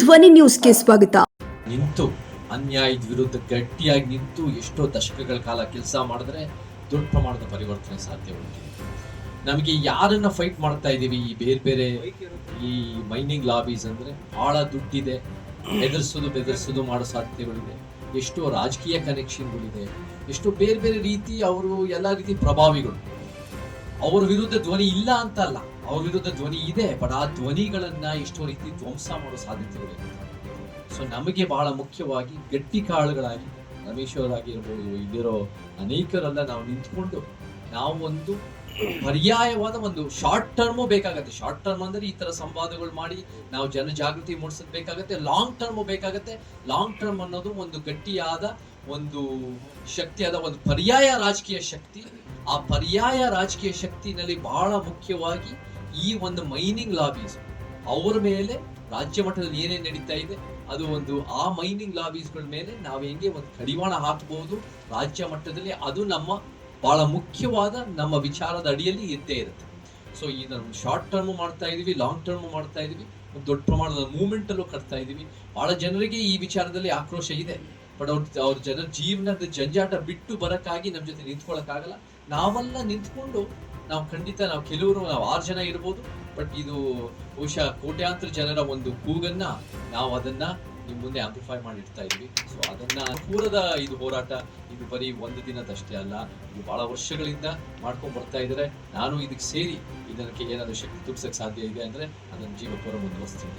ಧ್ವನಿ ನ್ಯೂಸ್ಗೆ ಸ್ವಾಗತ. ನಿಂತು, ಅನ್ಯಾಯದ ವಿರುದ್ಧ ಗಟ್ಟಿಯಾಗಿ ನಿಂತು ಎಷ್ಟೋ ದಶಕಗಳ ಕಾಲ ಕೆಲಸ ಮಾಡಿದ್ರೆ ದೊಡ್ಡ ಪ್ರಮಾಣದ ಪರಿವರ್ತನೆ ಸಾಧ್ಯ ನಮಗೆ ಯಾರನ್ನ ಫೈಟ್ ಮಾಡ್ತಾ ಇದ್ದೀವಿ ಈ ಬೇರೆ ಬೇರೆ ಈ ಮೈನಿಂಗ್ ಲಾಬೀಸ್ ಅಂದ್ರೆ ಬಹಳ ದುಡ್ಡಿದೆ. ಬೆದರ್ಸೋದು ಬೆದರ್ಸೋದು ಮಾಡೋ ಸಾಧ್ಯತೆಗಳಿದೆ. ಎಷ್ಟೋ ರಾಜಕೀಯ ಕನೆಕ್ಷನ್ಗಳಿದೆ ಎಷ್ಟೋ ಬೇರೆ ಬೇರೆ ರೀತಿ ಅವರು ಎಲ್ಲ ರೀತಿ ಪ್ರಭಾವಿಗಳು. ಅವ್ರ ವಿರುದ್ಧ ಧ್ವನಿ ಇಲ್ಲ ಅಂತ ಅಲ್ಲ ಅವ್ರ ವಿರುದ್ಧ ಧ್ವನಿ ಇದೆ ಬಟ್ ಆ ಧ್ವನಿಗಳನ್ನ ಎಷ್ಟೋ ರೀತಿ ಧ್ವಂಸ ಮಾಡೋ ಸಾಧ್ಯತೆಗಳಿದೆ ಸೊ ನಮಗೆ ಬಹಳ ಮುಖ್ಯವಾಗಿ ಗಟ್ಟಿ ಕಾಳುಗಳಾಗಿ ರಮೇಶ್ ಆಗಿರ್ಬೋದು ಇಲ್ಲಿರೋ ಅನೇಕರೆಲ್ಲ ನಾವು ನಿಂತ್ಕೊಂಡು ನಾವು ಒಂದು ಪರ್ಯಾಯವಾದ ಒಂದು ಶಾರ್ಟ್ ಟರ್ಮು ಬೇಕಾಗತ್ತೆ. ಶಾರ್ಟ್ ಟರ್ಮ್ ಅಂದ್ರೆ ಈ ತರ ಸಂವಾದಗಳು ಮಾಡಿ ನಾವು ಜನ ಜಾಗೃತಿ ಮೂಡಿಸೋದು ಬೇಕಾಗತ್ತೆ ಲಾಂಗ್ ಟರ್ಮು ಬೇಕಾಗತ್ತೆ. ಲಾಂಗ್ ಟರ್ಮ್ ಅನ್ನೋದು ಒಂದು ಗಟ್ಟಿಯಾದ ಒಂದು ಶಕ್ತಿಯಾದ ಒಂದು ಪರ್ಯಾಯ ರಾಜಕೀಯ ಶಕ್ತಿ. ಆ ಪರ್ಯಾಯ ರಾಜಕೀಯ ಶಕ್ತಿನಲ್ಲಿ ಬಹಳ ಮುಖ್ಯವಾಗಿ ಈ ಒಂದು ಮೈನಿಂಗ್ ಲಾಬೀಸ್ ಅವರ ಮೇಲೆ, ರಾಜ್ಯ ಮಟ್ಟದಲ್ಲಿ ಏನೇನು ನಡೀತಾ ಇದೆ, ಅದು ಒಂದು ಆ ಮೈನಿಂಗ್ ಲಾಬೀಸ್ಗಳ ಮೇಲೆ ನಾವು ಹೆಂಗೆ ಒಂದು ಕಡಿವಾಣ ಹಾಕಬಹುದು ರಾಜ್ಯ ಮಟ್ಟದಲ್ಲಿ ಅದು ನಮ್ಮ ಬಹಳ ಮುಖ್ಯವಾದ ನಮ್ಮ ವಿಚಾರದ ಅಡಿಯಲ್ಲಿ ಇದ್ದೇ ಇರುತ್ತೆ. ಸೊ ನಾವು ಶಾರ್ಟ್ ಟರ್ಮ್ ಮಾಡ್ತಾ ಇದೀವಿ ಲಾಂಗ್ ಟರ್ಮ್ ಮಾಡ್ತಾ ಇದೀವಿ, ಒಂದು ದೊಡ್ಡ ಪ್ರಮಾಣದ ಮೂವ್ಮೆಂಟ್ ಅಲ್ಲೂ ಕಟ್ತಾ ಇದೀವಿ. ಬಹಳ ಜನರಿಗೆ ಈ ವಿಚಾರದಲ್ಲಿ ಆಕ್ರೋಶ ಇದೆ. ಬಟ್ ಅವ್ರ ಅವ್ರ ಜನರ ಜೀವನದ ಜಂಜಾಟ ಬಿಟ್ಟು ಬರೋಕ್ಕಾಗಿ ನಮ್ಮ ಜೊತೆ ನಿಂತ್ಕೊಳ್ಳೋಕ್ಕಾಗಲ್ಲ ನಾವೆಲ್ಲ ನಿಂತ್ಕೊಂಡು ನಾವು ಖಂಡಿತ ನಾವು ಕೆಲವರು, ನಾವು ಆರು ಜನ ಇರ್ಬೋದು. ಬಟ್ ಇದು ಬಹುಶಃ ಕೋಟ್ಯಾಂತರ ಜನರ ಒಂದು ಕೂಗನ್ನ ನಾವು ಅದನ್ನ ನಿಮ್ಮ ಮುಂದೆ ಆಂಪ್ಲಿಫೈ ಮಾಡಿಡ್ತಾ ಇದ್ವಿ ಸೊ ಅದನ್ನ ಪೂರದ ಇದು ಹೋರಾಟ ಇದು ಬರೀ ಒಂದು ದಿನದಷ್ಟೇ ಅಲ್ಲ ಇದು ಬಹಳ ವರ್ಷಗಳಿಂದ ಮಾಡ್ಕೊಂಡು ಬರ್ತಾ ಇದ್ದಾರೆ ನಾನು ಇದಕ್ಕೆ ಸೇರಿ ಇದಕ್ಕೆ ಏನಾದರೂ ಶಕ್ತಿ ತುಂಬಿಸಕ್ಕೆ ಸಾಧ್ಯ ಇದೆ ಅಂದ್ರೆ ಅದನ್ನ ಜೀವಪೂರ ಮುಂದುವರಿಸ್ತೀನಿ.